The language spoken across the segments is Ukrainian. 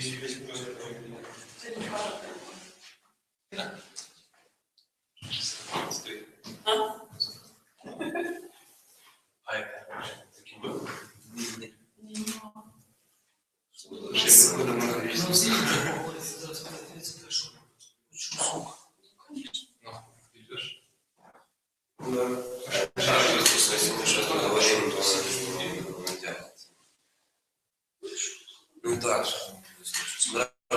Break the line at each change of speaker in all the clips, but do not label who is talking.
здесь есть просто А это таки был? Нет. Шесть года много вести. Да. А если мы сейчас поговорим, то Ну так же. а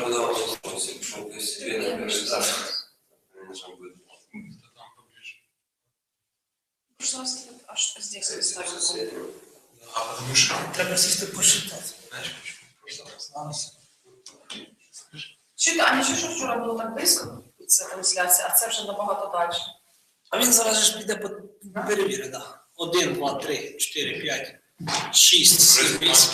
Треба сісти почитати. Чути, а нічого, що вчора було так близько, ця трансляція, а це вже набагато далі. А він зараз ж піде по перевірена. Один, два, три, чотири, п'ять, шість, вісім.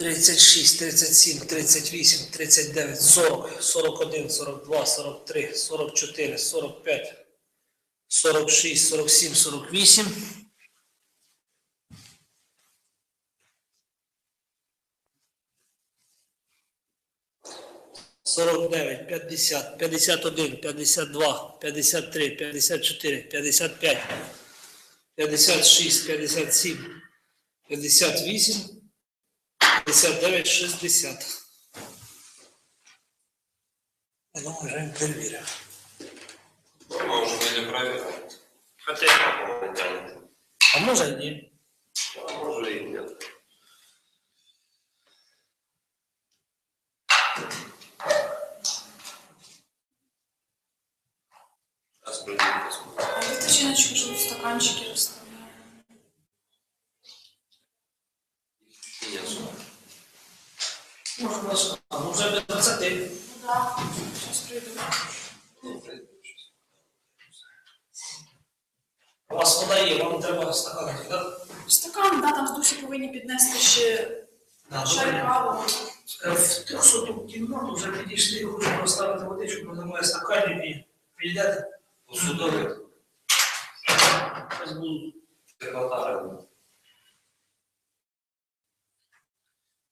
36, 37, 38, 39, 40, 41, 42, 43, 44, 45, 46, 47, 48. Сорок дев'ять, п'ятдесят, п'ятдесят один, п'ятдесят два, п'ятдесят три, п'ятдесят чотири, п'ятдесят п'ять, п'ятдесят шість, п'ятдесят сім, п'ятдесят вісім. 59,60. Ну, уже интервью.
Мы уже были проверили. Хотя я
тянет. А может и нет.
А может и нет.
Сейчас придем, посмотрим. А вы зачем начали в стаканчике расставить?
Може, нас. А може без
20? Ну так, ну, щось прийду.
У вас вода є, вам треба
стакан, так? Стакан, так, там з душі повинні піднести ще шарик
е, В трьохсоту кімнату вже підійшли, хочу поставити водичку, бо немає стаканів і підійдете. Посудовик. Зараз буду секретарем.